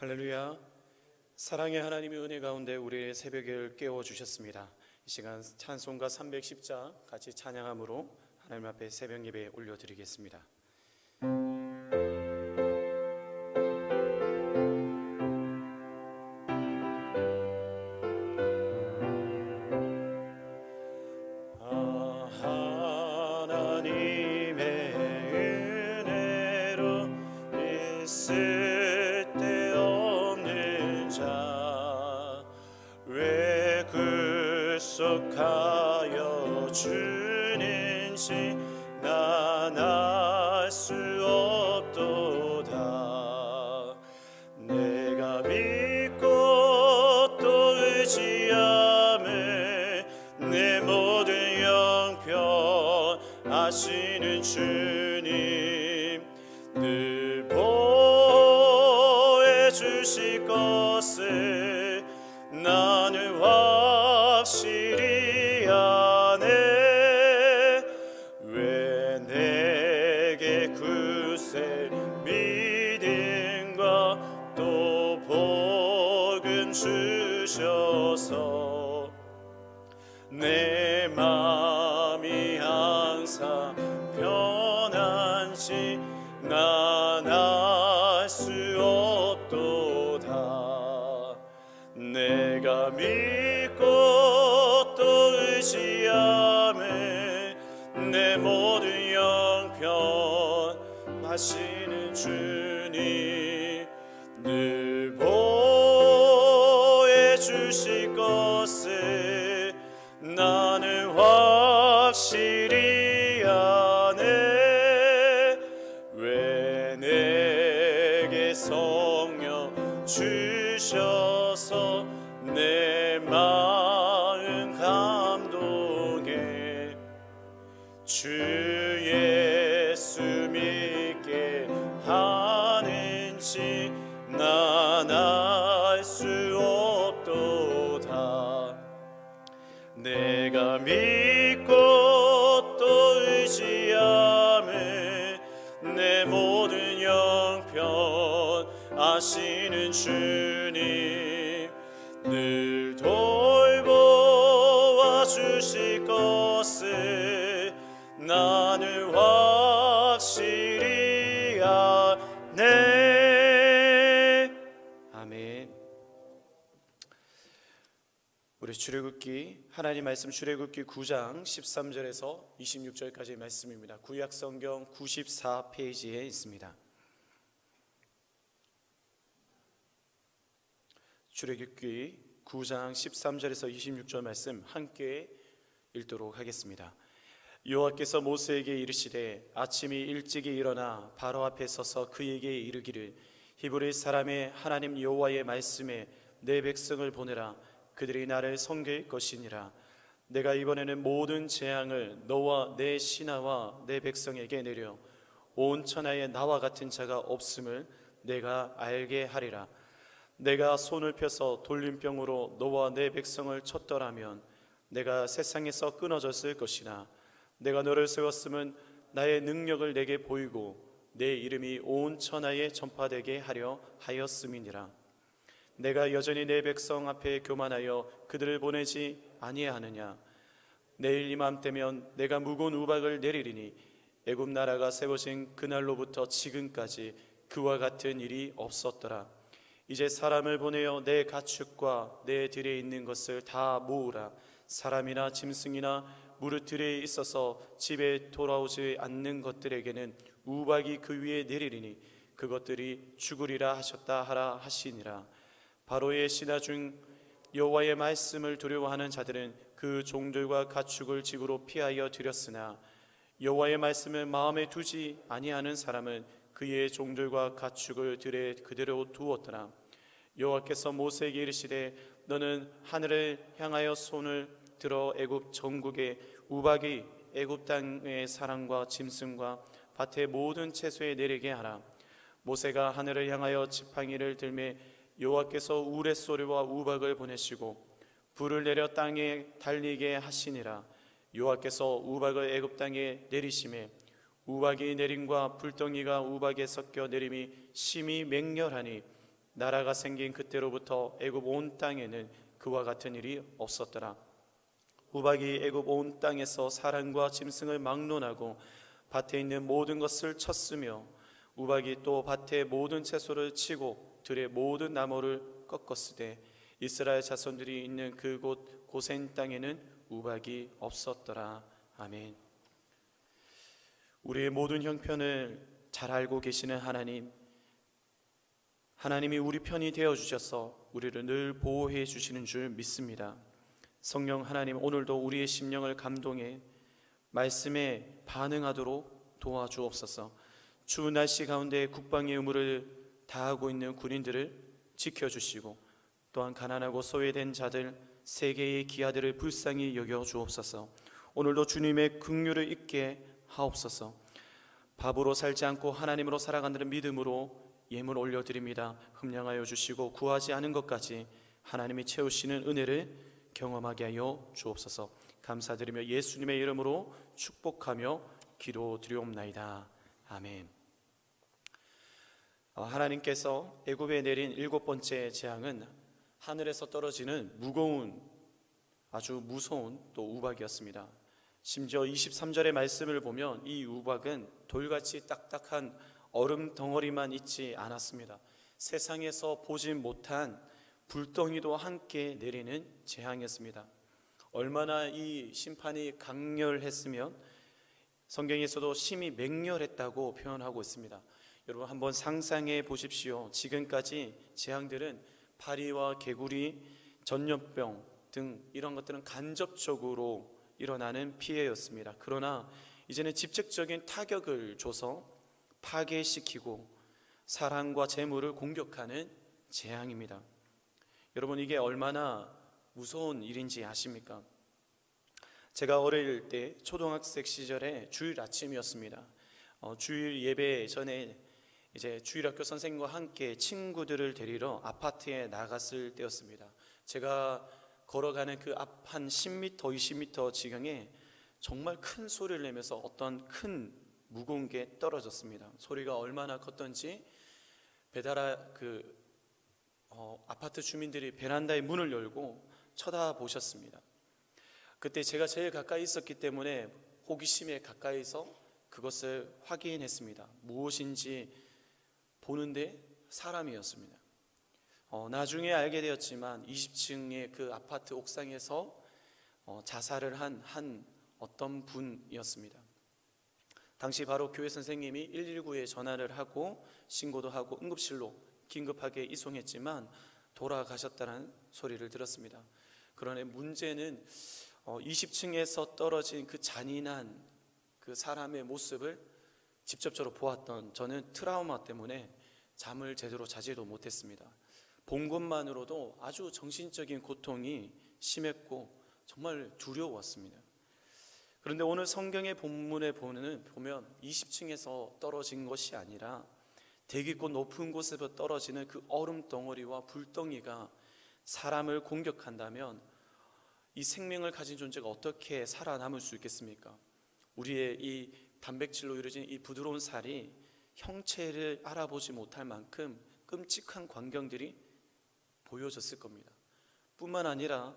할렐루야. 사랑의 하나님의 은혜 가운데 우리의 새벽을 깨워 주셨습니다. 이 시간 찬송가 310자 같이 찬양함으로 하나님 앞에 새벽 예배 올려 드리겠습니다. 주는지 난알수 없도 주셔서 내 마음이 항상 편한지 난알수 없도다. 내가 믿고 또 의지함을 내 모든 영평 하시 것 영평 아시는 주님 늘 돌보아 주실 것을 나는 확실히 아네 아멘 우리 출애굽기 하나님 말씀 출애굽기 9장 13절에서 26절까지의 말씀입니다. 구약 성경 94페이지에 있습니다. 출애굽기 9장 13절에서 26절 말씀 함께 읽도록 하겠습니다. 여호와께서 모세에게 이르시되 아침이 일찍이 일어나 바로 앞에 서서 그에게 이르기를 히브리 사람의 하나님 여호와의 말씀에 내 백성을 보내라. 그들이 나를 섬길 것이니라. 내가 이번에는 모든 재앙을 너와 내 신하와 내 백성에게 내려 온 천하에 나와 같은 자가 없음을 내가 알게 하리라 내가 손을 펴서 돌림병으로 너와 내 백성을 쳤더라면 내가 세상에서 끊어졌을 것이나 내가 너를 세웠음은 나의 능력을 내게 보이고 내 이름이 온 천하에 전파되게 하려 하였음이니라. 내가 여전히 내 백성 앞에 교만하여 그들을 보내지 아니하느냐? 내일 이맘때면 내가 무거운 우박을 내리리니 애굽 나라가 세워진 그날로부터 지금까지 그와 같은 일이 없었더라 이제 사람을 보내어 내 가축과 내 들에 있는 것을 다 모으라. 사람이나 짐승이나 무릇 들에 있어서 집에 돌아오지 않는 것들에게는 우박이 그 위에 내리리니 그것들이 죽으리라 하셨다 하라 하시니라. 바로의 신하 중 여호와의 말씀을 두려워하는 자들은 그 종들과 가축을 집으로 피하여 들였으나 여호와의 말씀을 마음에 두지 아니하는 사람은 그의 종들과 가축을 들에 그대로 두었더라 여호와께서 모세에게 이르시되 너는 하늘을 향하여 손을 들어 애굽 전국에 우박이 애굽 땅의 사람과 짐승과 밭의 모든 채소에 내리게 하라. 모세가 하늘을 향하여 지팡이를 들매 여호와께서 우레 소리와 우박을 보내시고 불을 내려 땅에 달리게 하시니라. 여호와께서 우박을 애굽 땅에 내리심에 우박이 내림과 불덩이가 우박에 섞여 내림이 심히 맹렬하니 나라가 생긴 그때로부터 애굽 온 땅에는 그와 같은 일이 없었더라. 우박이 애굽 온 땅에서 사람과 짐승을 막론하고 밭에 있는 모든 것을 쳤으며 우박이 또 밭의 모든 채소를 치고 들의 모든 나무를 꺾었으되 이스라엘 자손들이 있는 그곳 고센 땅에는 우박이 없었더라. 아멘. 우리의 모든 형편을 잘 알고 계시는 하나님, 하나님이 우리 편이 되어 주셔서 우리를 늘 보호해 주시는 줄 믿습니다. 성령 하나님 오늘도 우리의 심령을 감동해 말씀에 반응하도록 도와주옵소서. 추운 날씨 가운데 국방의 의무를 다하고 있는 군인들을 지켜 주시고 또한 가난하고 소외된 자들 세계의 기아들을 불쌍히 여겨 주옵소서. 오늘도 주님의 긍휼을 잊게 하옵소서. 밥으로 살지 않고 하나님으로 살아간다는 믿음으로 예물 올려드립니다. 흠량하여 주시고 구하지 않은 것까지 하나님이 채우시는 은혜를 경험하게 하여 주옵소서. 감사드리며 예수님의 이름으로 축복하며 기도드리옵나이다. 아멘. 어, 하나님께서 애굽에 내린 일곱 번째 재앙은 하늘에서 떨어지는 무거운 아주 무서운 또 우박이었습니다. 심지어 23절의 말씀을 보면 이 우박은 돌같이 딱딱한 얼음 덩어리만 있지 않았습니다. 세상에서 보지 못한 불덩이도 함께 내리는 재앙이었습니다. 얼마나 이 심판이 강렬했으면 성경에서도 심히 맹렬했다고 표현하고 있습니다. 여러분 한번 상상해 보십시오. 지금까지 재앙들은 파리와 개구리, 전염병 등 이런 것들은 간접적으로 일어나는 피해였습니다. 그러나 이제는 직접적인 타격을 줘서 파괴시키고 사랑과 재물을 공격하는 재앙입니다. 여러분 이게 얼마나 무서운 일인지 아십니까? 제가 어릴 때 초등학생 시절에 주일 아침이었습니다. 어, 주일 예배 전에 이제 주일학교 선생님과 함께 친구들을 데리러 아파트에 나갔을 때였습니다. 제가 걸어가는 그 앞 한 10m, 20m 지경에 정말 큰 소리를 내면서 어떤 큰 게 떨어졌습니다. 소리가 얼마나 컸던지 배달아 그 어, 아파트 주민들이 베란다의 문을 열고 쳐다보셨습니다. 그때 제가 제일 가까이 있었기 때문에 호기심에 가까이서 그것을 확인했습니다. 무엇인지 보는데 사람이었습니다. 어, 나중에 알게 되었지만 20층의 그 아파트 옥상에서 어, 자살을 한 한 어떤 분이었습니다. 당시 바로 교회 선생님이 119에 전화를 하고 신고도 하고 응급실로 긴급하게 이송했지만 돌아가셨다는 소리를 들었습니다. 그러나 문제는 어, 20층에서 떨어진 그 잔인한 그 사람의 모습을 직접적으로 보았던 저는 트라우마 때문에 잠을 제대로 자지도 못했습니다. 본 것만으로도 아주 정신적인 고통이 심했고 정말 두려웠습니다. 그런데 오늘 성경의 본문에 보면 보면 20층에서 떨어진 것이 아니라 대기꽃 높은 곳에서 떨어지는 그 얼음 덩어리와 불덩이가 사람을 공격한다면 이 생명을 가진 존재가 어떻게 살아남을 수 있겠습니까? 우리의 이 단백질로 이루어진 이 부드러운 살이 형체를 알아보지 못할 만큼 끔찍한 광경들이 보여졌을 겁니다. 뿐만 아니라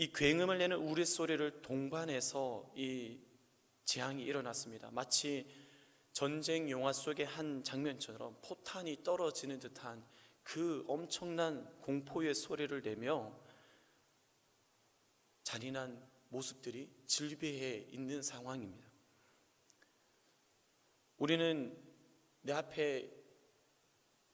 이 굉음을 내는 우리 소리를 동반해서 이 재앙이 일어났습니다. 마치 전쟁 영화 속의 한 장면처럼 포탄이 떨어지는 듯한 그 엄청난 공포의 소리를 내며 잔인한 모습들이 질비해 있는 상황입니다. 우리는 내 앞에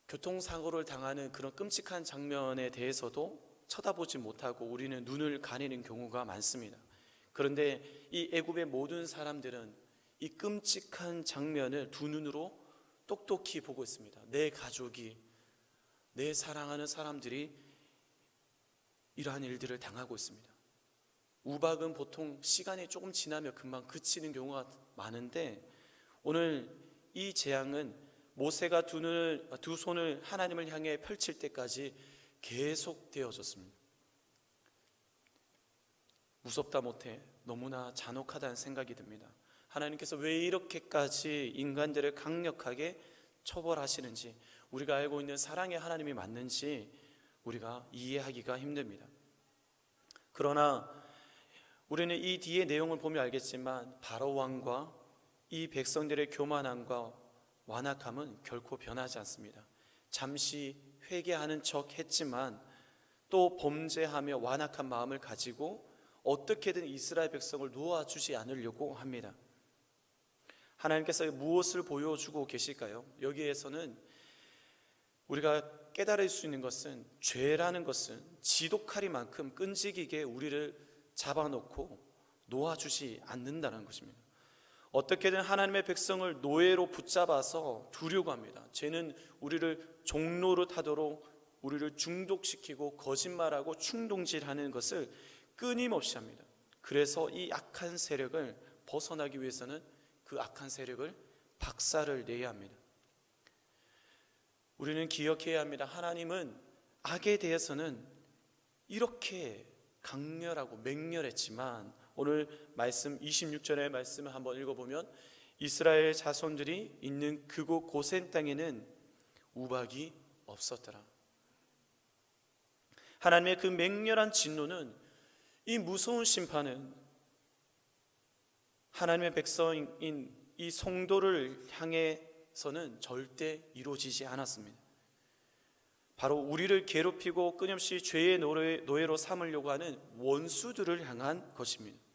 교통사고를 당하는 그런 끔찍한 장면에 대해서도 쳐다보지 못하고 우리는 눈을 가리는 경우가 많습니다. 그런데 이 애굽의 모든 사람들은 이 끔찍한 장면을 두 눈으로 똑똑히 보고 있습니다. 내 가족이 내 사랑하는 사람들이 이러한 일들을 당하고 있습니다. 우박은 보통 시간이 조금 지나면 금방 그치는 경우가 많은데 오늘 이 재앙은 모세가 두, 눈을, 두 손을 하나님을 향해 펼칠 때까지 계속 되어졌습니다. 무섭다 못해 너무나 잔혹하다는 생각이 듭니다. 하나님께서 왜 이렇게까지 인간들을 강력하게 처벌하시는지 우리가 알고 있는 사랑의 하나님이 맞는지 우리가 이해하기가 힘듭니다. 그러나 우리는 이 뒤의 내용을 보면 알겠지만 바로 왕과 이 백성들의 교만함과 완악함은 결코 변하지 않습니다. 잠시 회개하는 척 했지만 또 범죄하며 완악한 마음을 가지고 어떻게든 이스라엘 백성을 놓아주지 않으려고 합니다. 하나님께서 무엇을 보여주고 계실까요? 여기에서는 우리가 깨달을 수 있는 것은 죄라는 것은 지독하리만큼 끈질기게 우리를 잡아놓고 놓아주지 않는다는 것입니다. 어떻게든 하나님의 백성을 노예로 붙잡아서 두려고 합니다. 죄는 우리를 종로로 타도록 우리를 중독시키고 거짓말하고 충동질하는 것을 끊임없이 합니다. 그래서 이 악한 세력을 벗어나기 위해서는 그 악한 세력을 박살을 내야 합니다. 우리는 기억해야 합니다. 하나님은 악에 대해서는 이렇게 강렬하고 맹렬했지만 오늘 말씀 26절의 말씀을 한번 읽어보면 이스라엘 자손들이 있는 그곳 고센 땅에는 우박이 없었더라. 하나님의 그 맹렬한 진노는 이 무서운 심판은 하나님의 백성인 이 성도를 향해서는 절대 이루어지지 않았습니다. 바로 우리를 괴롭히고 끊임없이 죄의 노예, 노예로 삼으려고 하는 원수들을 향한 것입니다.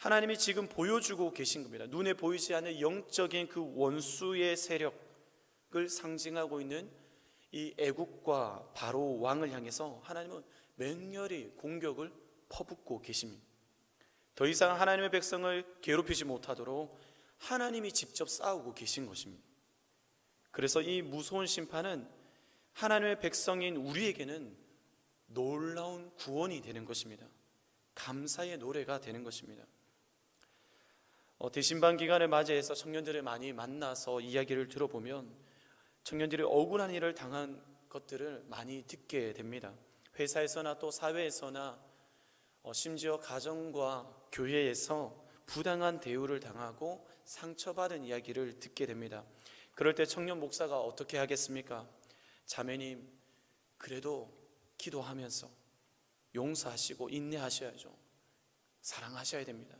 하나님이 지금 보여주고 계신 겁니다. 눈에 보이지 않는 영적인 그 원수의 세력을 상징하고 있는 이 애국과 바로 왕을 향해서 하나님은 맹렬히 공격을 퍼붓고 계십니다. 더 이상 하나님의 백성을 괴롭히지 못하도록 하나님이 직접 싸우고 계신 것입니다. 그래서 이 무서운 심판은 하나님의 백성인 우리에게는 놀라운 구원이 되는 것입니다. 감사의 노래가 되는 것입니다. 어, 대신반 기간을 맞이해서 청년들을 많이 만나서 이야기를 들어보면 청년들이 억울한 일을 당한 것들을 많이 듣게 됩니다. 회사에서나 또 사회에서나 어, 심지어 가정과 교회에서 부당한 대우를 당하고 상처받은 이야기를 듣게 됩니다. 그럴 때 청년 목사가 어떻게 하겠습니까? 자매님, 그래도 기도하면서 용서하시고 인내하셔야죠. 사랑하셔야 됩니다.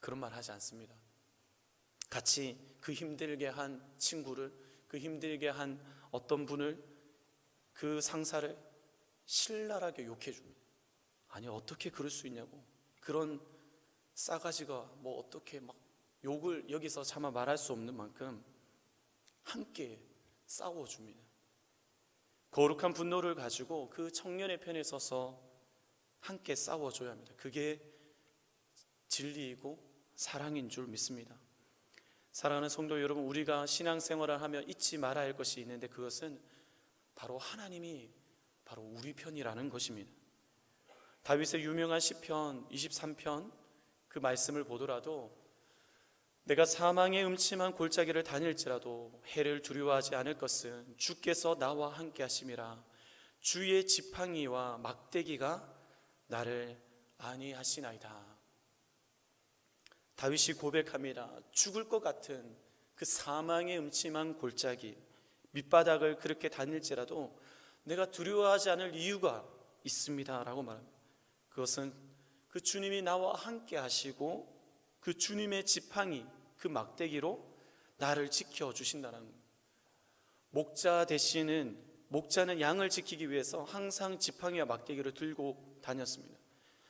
그런 말 하지 않습니다. 같이 그 힘들게 한 친구를, 그 힘들게 한 어떤 분을, 그 상사를 신랄하게 욕해 줍니다. 아니, 어떻게 그럴 수 있냐고. 그런 싸가지가 뭐 어떻게 막 욕을 여기서 차마 말할 수 없는 만큼 함께 싸워줍니다. 거룩한 분노를 가지고 그 청년의 편에 서서 함께 싸워줘야 합니다. 그게 진리이고 사랑인 줄 믿습니다. 사랑하는 성도 여러분, 우리가 신앙생활을 하며 잊지 말아야 할 것이 있는데 그것은 바로 하나님이 바로 우리 편이라는 것입니다. 다윗의 유명한 시편 23편 그 말씀을 보더라도 내가 사망의 음침한 골짜기를 다닐지라도 해를 두려워하지 않을 것은 주께서 나와 함께 하심이라 주의 지팡이와 막대기가 나를 안위하시나이다. 다윗이 고백합니다. 죽을 것 같은 그 사망의 음침한 골짜기 밑바닥을 그렇게 다닐지라도 내가 두려워하지 않을 이유가 있습니다 라고 말합니다. 그것은 그 주님이 나와 함께 하시고 그 주님의 지팡이 그 막대기로 나를 지켜 주신다는 겁니다. 목자 대신은 목자는 양을 지키기 위해서 항상 지팡이와 막대기를 들고 다녔습니다.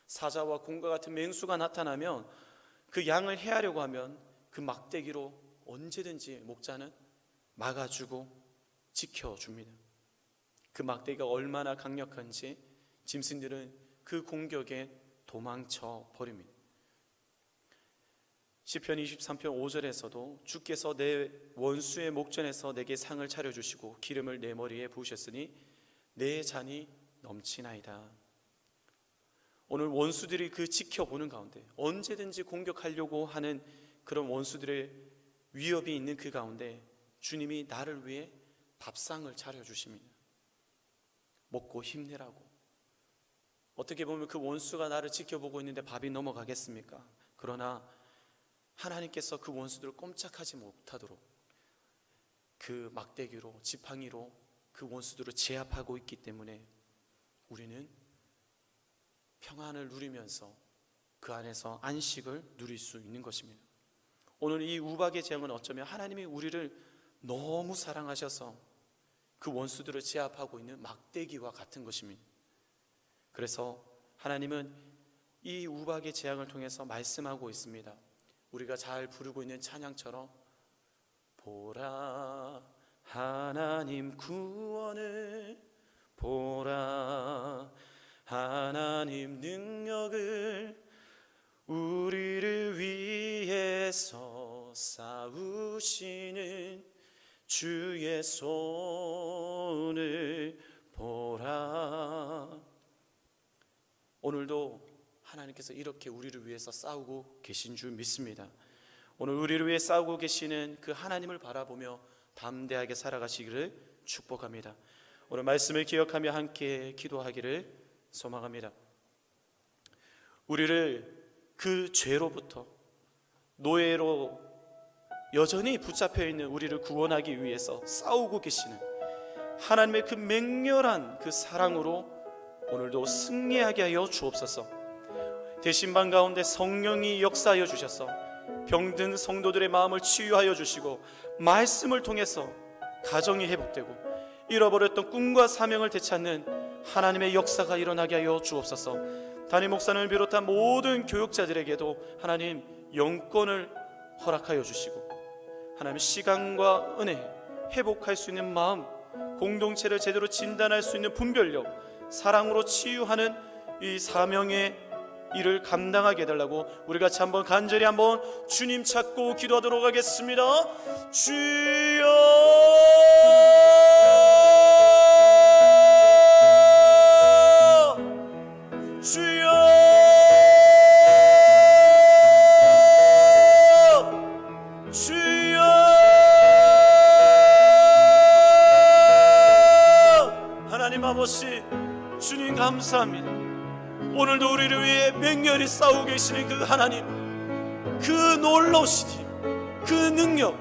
사자와 곰과 같은 맹수가 나타나면 그 양을 해하려고 하면 그 막대기로 언제든지 목자는 막아주고 지켜줍니다. 그 막대기가 얼마나 강력한지 짐승들은 그 공격에 도망쳐 버립니다. 시편 23편 5절에서도 주께서 내 원수의 목전에서 내게 상을 차려 주시고 기름을 내 머리에 부으셨으니 내 잔이 넘치나이다. 오늘 원수들이 그 지켜보는 가운데 언제든지 공격하려고 하는 그런 원수들의 위협이 있는 그 가운데 주님이 나를 위해 밥상을 차려 주십니다. 먹고 힘내라고. 어떻게 보면 그 원수가 나를 지켜보고 있는데 밥이 넘어가겠습니까? 그러나 하나님께서 그 원수들을 꼼짝하지 못하도록 그 막대기로 지팡이로 그 원수들을 제압하고 있기 때문에 우리는 평안을 누리면서 그 안에서 안식을 누릴 수 있는 것입니다. 오늘 이 우박의 재앙은 어쩌면 하나님이 우리를 너무 사랑하셔서 그 원수들을 제압하고 있는 막대기와 같은 것입니다. 그래서 하나님은 이 우박의 재앙을 통해서 말씀하고 있습니다. 우리가 잘 부르고 있는 찬양처럼 보라 하나님 구원을 보라 하나님 능력을 우리를 위해서 싸우시는 주의 손을 보라 오늘도 하나님께서 이렇게 우리를 위해서 싸우고 계신 줄 믿습니다. 오늘 우리를 위해 싸우고 계시는 그 하나님을 바라보며 담대하게 살아가시기를 축복합니다. 오늘 말씀을 기억하며 함께 기도하기를 소망합니다. 우리를 그 죄로부터 노예로 여전히 붙잡혀 있는 우리를 구원하기 위해서 싸우고 계시는 하나님의 그 맹렬한 그 사랑으로 오늘도 승리하게 하여 주옵소서. 대신방 가운데 성령이 역사하여 주셔서 병든 성도들의 마음을 치유하여 주시고 말씀을 통해서 가정이 회복되고 잃어버렸던 꿈과 사명을 되찾는 하나님의 역사가 일어나게 하여 주옵소서. 담임 목사님을 비롯한 모든 교육자들에게도 하나님 영권을 허락하여 주시고 하나님 시간과 은혜 회복할 수 있는 마음 공동체를 제대로 진단할 수 있는 분별력 사랑으로 치유하는 이 사명의 일을 감당하게 해달라고 우리 같이 한번 간절히 한번 주님 찾고 기도하도록 하겠습니다. 주여 아버지 주님 감사합니다. 오늘도 우리를 위해 맹렬히 싸우고 계시는 그 하나님 그 놀라우신 힘 그 능력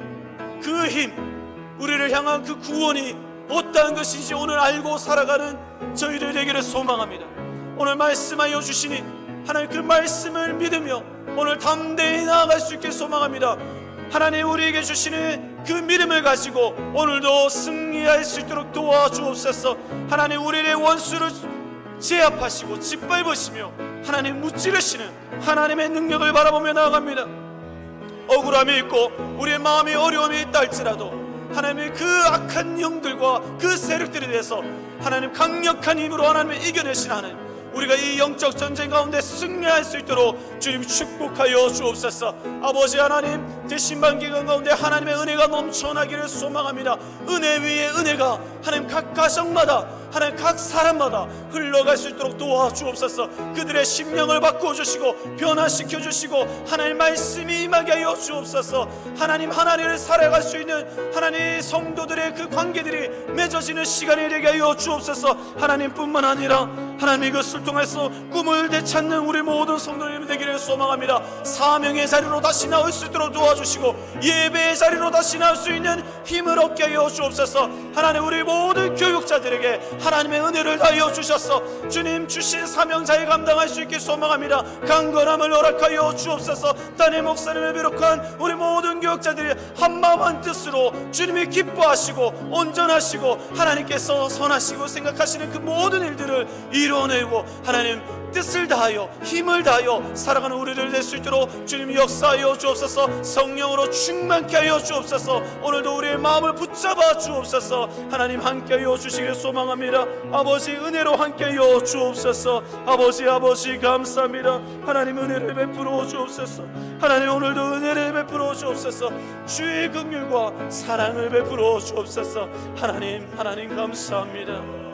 그 힘 우리를 향한 그 구원이 어떠한 것인지 오늘 알고 살아가는 저희들 에게를 소망합니다 오늘 말씀하여 주시니 하나님 그 말씀을 믿으며 오늘 담대히 나아갈 수 있게 소망합니다 하나님 우리에게 주시는 그 믿음을 가지고 오늘도 승리할 수 있도록 도와주옵소서 하나님 우리의 원수를 제압하시고 짓밟으시며 하나님 무찌르시는 하나님의 능력을 바라보며 나아갑니다. 억울함이 있고 우리의 마음이 어려움이 있다 할지라도 하나님의 그 악한 영들과 그 세력들에 대해서 하나님 강력한 힘으로 하나님을 이겨내신 하나님 우리가 이 영적 전쟁 가운데 승리할 수 있도록 주님 축복하여 주옵소서. 아버지 하나님 대신반 기간 가운데 하나님의 은혜가 넘쳐나기를 소망합니다. 은혜 위에 은혜가 하나님 각 가정마다 하나님 각 사람마다 흘러갈 수 있도록 도와주옵소서. 그들의 심령을 바꾸어 주시고 변화시켜 주시고 하나님 말씀이 임하게 하여 주옵소서. 하나님 하나님을 살아갈 수 있는 하나님 성도들의 그 관계들이 맺어지는 시간이 되게 하여 주옵소서. 하나님뿐만 아니라 하나님 이것을 통해서 꿈을 되찾는 우리 모든 성도님이 되기를 소망합니다. 사명의 자리로 다시 나올 수 있도록 도와주시고 예배의 자리로 다시 나올 수 있는 힘을 얻게 하여 주옵소서. 하나님 우리 모든 교육자들에게 하나님의 은혜를 다하여 주셨어 주님 주신 사명자에 감당할 수 있게 소망합니다. 강건함을 허락하여 주옵소서. 단의 목사님을 비롯한 우리 모든 교육자들이 한마음 한 뜻으로 주님이 기뻐하시고 온전하시고 하나님께서 선하시고 생각하시는 그 모든 일들을 이뤄내고 하나님 뜻을 다하여 힘을 다하여 살아가는 우리를 낼 수 있도록 주님 역사하여 주옵소서. 성령으로 충만케 하여 주옵소서. 오늘도 우리의 마음을 붙잡아 주옵소서. 하나님 함께 하여 주시길 소망합니다. 아버지 은혜로 함께 하여 주옵소서. 아버지 아버지 감사합니다. 하나님 은혜를 베풀어 주옵소서. 하나님 오늘도 은혜를 베풀어 주옵소서. 주의 긍휼과 사랑을 베풀어 주옵소서. 하나님 하나님 감사합니다